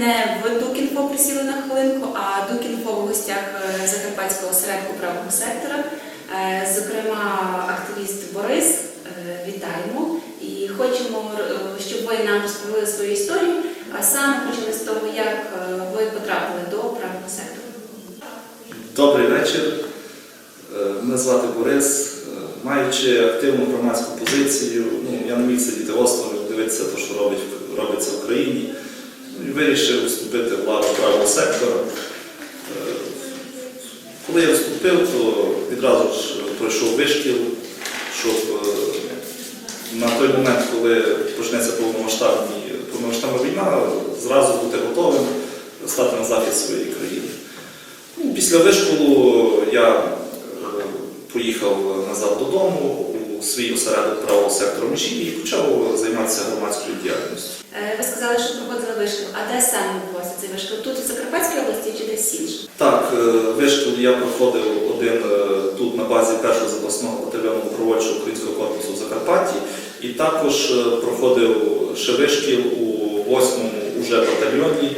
не в Дукінфо присіли на хвилинку, а Дукінфо в гостях е, Закарпатського осередку правого сектора. Е, Зокрема, активіст Борис. Е, Вітаємо і хочемо, щоб ви нам розповіли свою історію, а саме почали з того, як ви потрапили до правого сектору. Добрий вечір. Мене звати Борис. Маючи активну громадську позицію, ну, я не міг сидіти осторонь, дивитися те, що робить, робиться в країні. Вирішив вступити в лаву правого сектора. Е, Коли я вступив, то відразу ж пройшов вишкіл, щоб е, на той момент, коли почнеться повномасштабна війна, зразу бути готовим стати на захист своєї країни. Ну, Після вишколу я е, поїхав назад додому у свій осередок правого сектору Межі і почав займатися громадською діяльністю. Е, Ви сказали, що проходили вишкіл. А де саме відбувався цей вишкіл? Тут у Закарпатській області чи десь інше? Так, е, вишкіл я проходив один е, тут на базі першого запасного батальйону добровольчого українського корпусу в Закарпатті, і також проходив ще вишкіл у восьмому уже батальйоні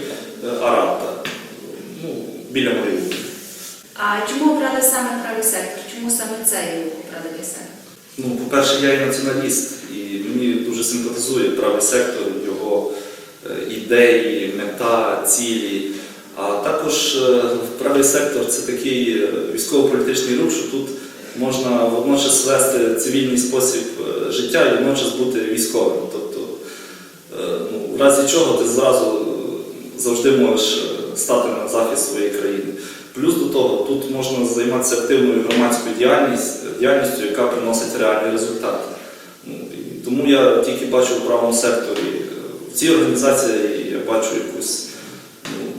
Аранта, ну, біля Маріуполя. А чому обрали саме правий сектор? Чому саме цей обрали для себе? Ну, по-перше, я і націоналіст, і мені дуже симпатизує правий сектор, ідеї, мета, цілі. А також е, правий сектор це такий е, військово-політичний рух, що тут можна водночас вести цивільний спосіб е, життя і водночас бути військовим. Тобто, ну, в разі чого ти зразу завжди можеш стати на захист своєї країни. Плюс до того, тут можна займатися активною громадською діяльністю, яка приносить реальні результати. Ну, тому я тільки бачу в правому секторі, в цій організації я бачу якусь ну,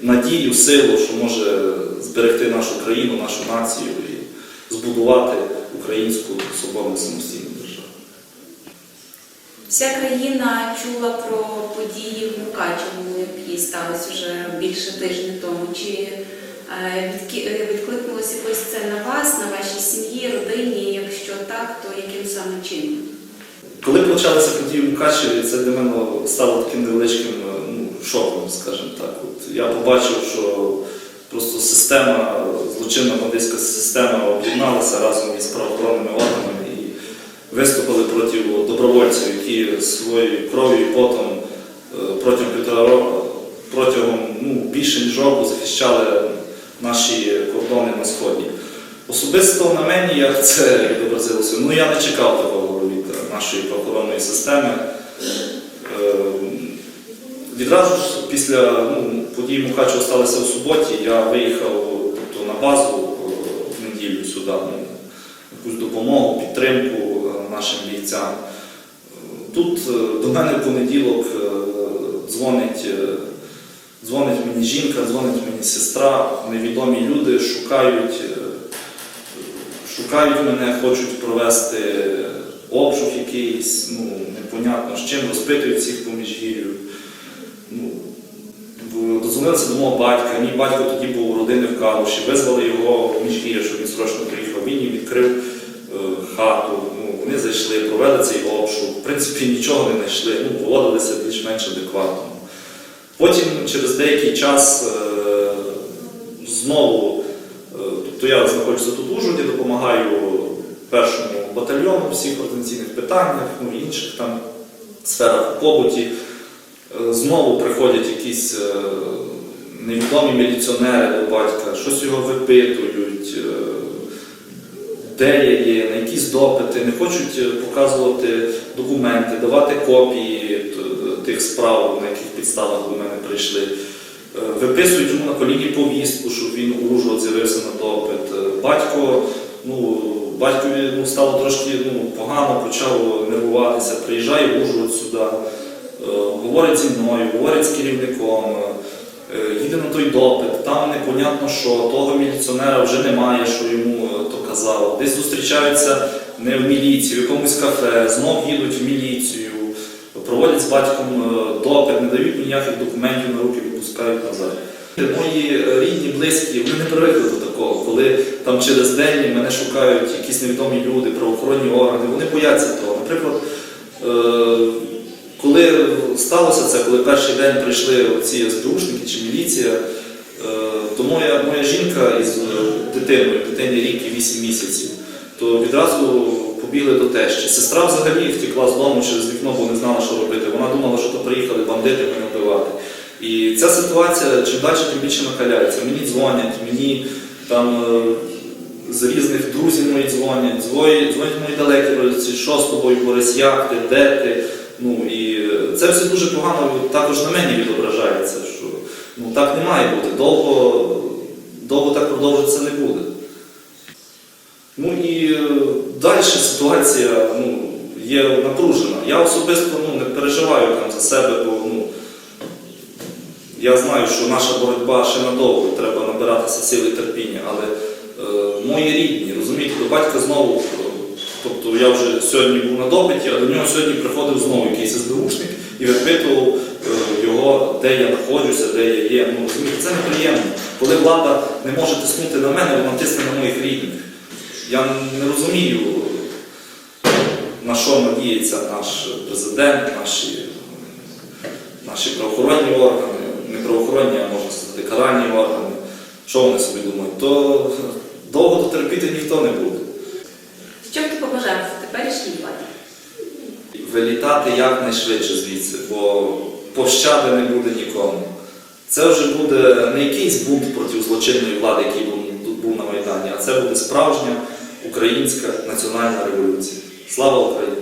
надію, силу, що може зберегти нашу країну, нашу націю і збудувати українську свободну самостійну державу. Вся країна чула про події в Мукачеву, які сталося вже більше тижня тому. Чи е, е, відкликнулося якось це на вас, на вашій сім'ї, родині? Якщо так, то яким саме чином? Коли почалися події в Мукачеві, це для мене стало таким невеличким е, ну, шоком, скажімо так. От я побачив, що просто система, злочинна бандитська система об'єдналася разом із правоохоронними органами і виступили проти добровольців, які своєю кров'ю і потом е, протягом півтора року, протягом ну, більше ніж року захищали наші кордони на сході. Особисто на мені як це відобразилося. Ну я не чекав такого від нашої правоохоронної системи. Е, Відразу ж після ну, подій Мукачева сталися у суботі, я виїхав тобто, на базу е, в неділю сюди, ну, якусь допомогу, підтримку е, нашим бійцям. Тут до мене в понеділок дзвонить, дзвонить мені жінка, дзвонить мені сестра, невідомі люди шукають, шукають мене, хочуть провести обшук якийсь, ну, непонятно з чим, розпитують всіх по міжгір'ю. Ну, Дозвонилися до мого батька. Мій батько тоді був у родини в Калуші, визвали його в міжгір'я, щоб він срочно приїхав. Він їм відкрив е, хату. Ну, вони зайшли, провели цей обшук. В принципі, нічого не знайшли, ну, поводилися більш-менш адекватно. Потім через деякий час е, знову, е, тобто я знаходжуся тут в Ужгороді, допомагаю першому батальйону всіх організаційних питаннях, ну інших там сферах в побуті. Е, Знову приходять якісь е, невідомі міліціонери до батька, щось його випитують, е, де я є, на якісь допити, не хочуть показувати документи, давати копії тих справ, на яких підставах до мене прийшли. Виписують йому на коліні повістку, щоб він у з'явився на допит. Батько, ну, батькові ну, стало трошки ну, погано, почав нервуватися, приїжджає в Ужгород сюди, е, говорить зі мною, говорить з керівником, е, їде на той допит, там непонятно, що того міліціонера вже немає, що йому е, то казав. Десь зустрічаються не в міліції, в якомусь кафе, знов їдуть в міліцію, проводять з батьком допит, не дають ніяких документів на руки, відпускають назад. Мої е, рідні, близькі, вони не привикли до такого, коли там через день мене шукають якісь невідомі люди, правоохоронні органи, вони бояться того. Наприклад, е, Коли сталося це, коли перший день прийшли ці СБУшники чи міліція, е, то моя, моя жінка із дитиною, дитині рік і 8 місяців, то відразу побігли до тещі. Сестра взагалі втекла з дому через вікно, бо не знала, що робити. Вона думала, що то приїхали бандити мене вбивати. І ця ситуація чим далі, тим більше накаляється. Мені дзвонять, мені там е, з різних друзів мої дзвонять, дзвонять, дзвонять мої далекі родичі, що з тобою, Борис, як ти, де ти. Ну і це все дуже погано також на мені відображається, що ну, так не має бути. Довго, довго так продовжитися не буде. Ну і е, далі ситуація ну, є напружена. Я особисто ну, не переживаю там за себе, я знаю, що наша боротьба ще надовго, треба набиратися сили терпіння, але е, мої рідні, розумієте, до батька знову, е, тобто я вже сьогодні був на допиті, а до нього сьогодні приходив знову якийсь СБУшник і випитував е, його, де я знаходжуся, де я є. Ну, розумієте, це неприємно. Коли влада не може тиснути на мене, вона тисне на моїх рідних. Я не розумію, на що надіється наш президент, наші, наші правоохоронні органи, правоохоронні, а можна сказати, каральні органи. Що вони собі думають? То довго дотерпіти ніхто не буде. Що б ти побажав теперішній владі? Вилітати якнайшвидше звідси, бо пощади не буде нікому. Це вже буде не якийсь бунт проти злочинної влади, який був, тут був на Майдані, а це буде справжня українська національна революція. Слава Україні!